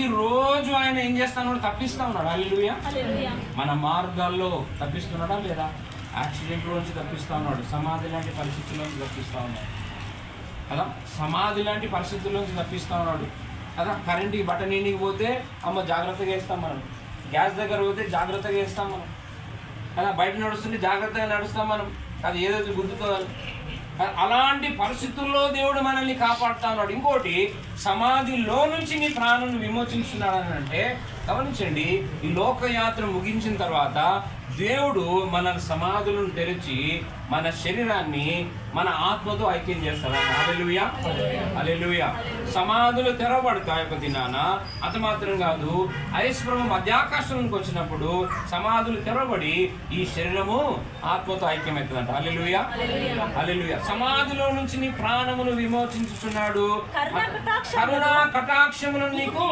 ప్రతిరోజు ఆయన ఏం చేస్తాడు తప్పిస్తా ఉన్నాడు. అల్లుయ మన మార్గాల్లో తప్పిస్తున్నాడా లేదా? యాక్సిడెంట్ నుంచి తప్పిస్తా ఉన్నాడు. సమాధి లాంటి పరిస్థితుల్లోంచి తప్పిస్తా ఉన్నాడు. కదా? సమాధి లాంటి పరిస్థితుల్లోంచి తప్పిస్తా ఉన్నాడు. కదా? కరెంట్కి బటన్ ఇంటికి పోతే అమ్మ జాగ్రత్తగా వేస్తాం మనం. గ్యాస్ దగ్గర పోతే జాగ్రత్తగా వేస్తాం మనం. కదా? బయట నడుస్తుంటే జాగ్రత్తగా నడుస్తాం మనం. అది ఏదైతే గుర్తుతో అలాంటి పరిస్థితుల్లో దేవుడు మనల్ని కాపాడుతా ఉన్నాడు ఇంకోటి సమాధిలో నుంచి నీ ప్రాణం విమోచించున్నాడు అని అంటే గమనించండి ఈ లోకయాత్ర ముగించిన తర్వాత దేవుడు మన సమాధులను తెరిచి మన శరీరాన్ని మన ఆత్మతో ఐక్యం చేస్తాడు? అలెలుయా అలెలుయా సమాధులు తెరవబడతాయి ఒక దినాన అంత మాత్రం కాదు ఐశ్వరం మధ్యాకాశంలోకి వచ్చినప్పుడు సమాధులు తెరవబడి ఈ శరీరము ఆత్మతో ఐక్యమవుతుందంట. అలెలుయా అలెలుయా సమాధిలో నుంచి నీ ప్రాణమును విమోచించుచున్నాడు. కరుణా కటాక్షములను నీకు